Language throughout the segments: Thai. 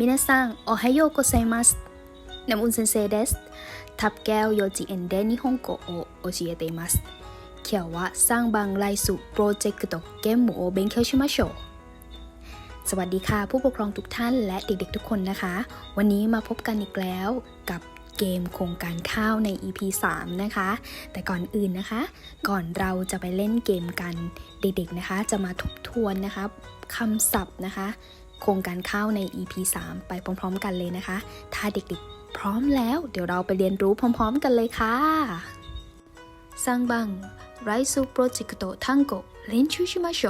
มินาซังโอไฮโยโกไซมัสน้ำอุ่นเซนเซเดสทับแก้วโยจิเอนเดนิฮงโกโอโอชิเอเตมัสเขียว่าสร้างบางไลสุโปรเจกต์ตกเกมหมูเบนเคีชิมาโชสวัสดีค่ะผู้ปกครองทุกท่านและเด็กๆทุกคนนะคะ วันนี้มาพบกันอีกแล้วกับเกมโครงการข้าวใน EP 3 นะคะ แต่ก่อนอื่นนะคะ ก่อนเราจะไปเล่นเกมกันเด็กๆนะคะ จะมาทบทวนนะคะคำศัพท์นะคะ โครงการข้าวใน EP 3 ไปพร้อมๆ กันเลยนะคะ ถ้าเด็กๆ พร้อมแล้ว เดี๋ยวเราไปเรียนรู้พร้อมๆ กันเลยค่ะซังบังไรซูโปรเจกต์ทังโกเล่นชูชิมาโช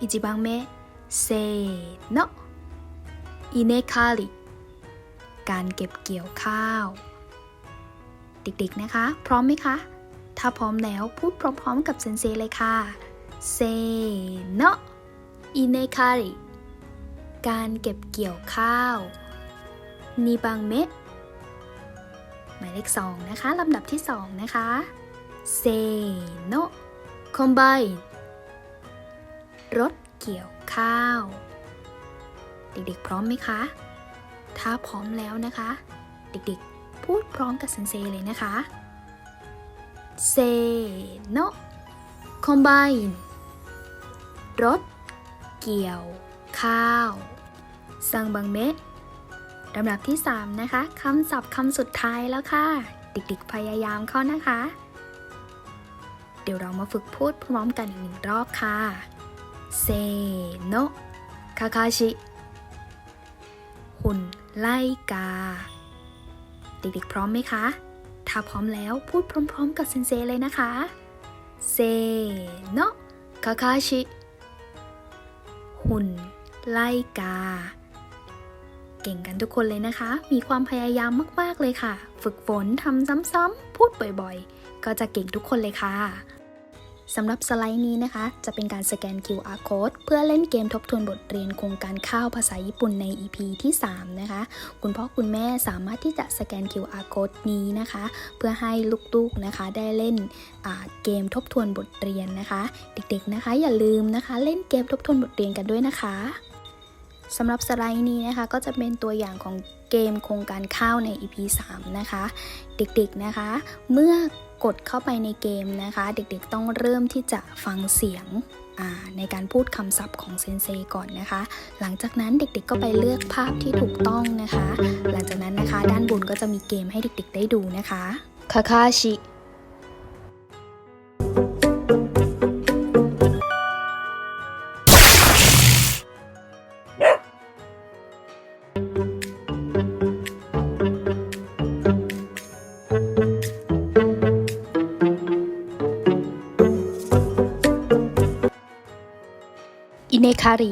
一番目せーのอินเนคาริการเก็บเกี่ยวข้าว เด็กๆนะคะ พร้อมไหมคะ ถ้าพร้อมแล้วพูดพร้อมๆกับเซนเซเลยค่ะ เซโนอิเนคาริการเก็บเกี่ยวข้าวนิบังเมะหมายเลขสองนะคะลำดับที่สองนะคะเซโนคอมไบรถเกี่ยวข้าว เด็กๆ พร้อมไหมคะ ถ้าพร้อมแล้วนะคะ เด็กๆ พูดพร้อมกับเซนเซเลยนะคะเซโนคอมไบน์รถ เกี่ยว ข้าวซังบังเมะลำดับที่ 3 นะคะคำศัพท์คำสุดท้ายแล้วค่ะ เด็กๆพยายามเข้านะคะ เดี๋ยวเรามาฝึกพูดพร้อมกันอีกหนึ่งรอบค่ะเซโนคาคาชิหุ่นไล่กา เด็กๆพร้อมไหมคะ ถ้าพร้อมแล้วพูดพร้อม ๆ กับเซนเซเลยนะคะเซโนคาคาชิหุ่น ไล่กา เก่งกันทุกคนเลยนะคะ มีความพยายามมาก ๆ เลยค่ะ ฝึกฝนทำซ้ำๆพูดบ่อยๆ ก็จะเก่งทุกคนเลยค่ะ สำหรับสไลด์นี้นะคะ จะเป็นการสแกน QR code เพื่อเล่นเกมทบทวนบทเรียนโครงการข้าวภาษาญี่ปุ่นใน EP ที่ 3 นะคะ คุณพ่อคุณแม่สามารถที่จะสแกน QR code นี้นะคะ เพื่อให้ลูกๆนะคะได้เล่นเกมทบทวนบทเรียนนะคะ เด็กๆนะคะ อย่าลืมนะคะ เล่นเกมทบทวนบทเรียนกันด้วยนะคะ สำหรับสไลด์นี้นะคะก็จะเป็นตัวอย่างของเกมโครงการข้าวใน EP 3 นะคะ เด็กๆนะคะ เมื่อกดเข้าไปในเกมนะคะ เด็กๆต้องเริ่มที่จะฟังเสียงในการพูดคำศัพท์ของเซนเซก่อนนะคะ หลังจากนั้นเด็กๆก็ไปเลือกภาพที่ถูกต้องนะคะ หลังจากนั้นนะคะ ด้านบนก็จะมีเกมให้เด็กๆได้ดูนะคะคาคาชิินเนคาริ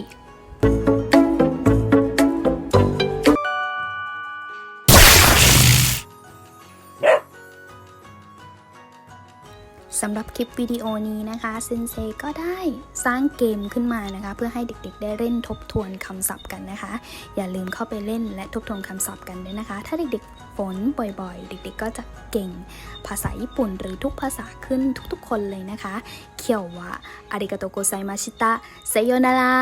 สำหรับคลิปวิดีโอนี้นะคะเซนเซก็ได้สร้างเกมขึ้นมานะคะ เพื่อให้เด็กๆ ได้เล่นทบทวนคำศัพท์กันนะคะ อย่าลืมเข้าไปเล่นและทบทวนคำศัพท์กันด้วยนะคะ ถ้าเด็กๆ ฝนบ่อยๆ เด็กๆ ก็จะเก่งภาษาญี่ปุ่นหรือทุกภาษาขึ้นทุกๆ คนเลยนะคะเคียววะอาริกาโตโกไซมาชิตะไซโยนารา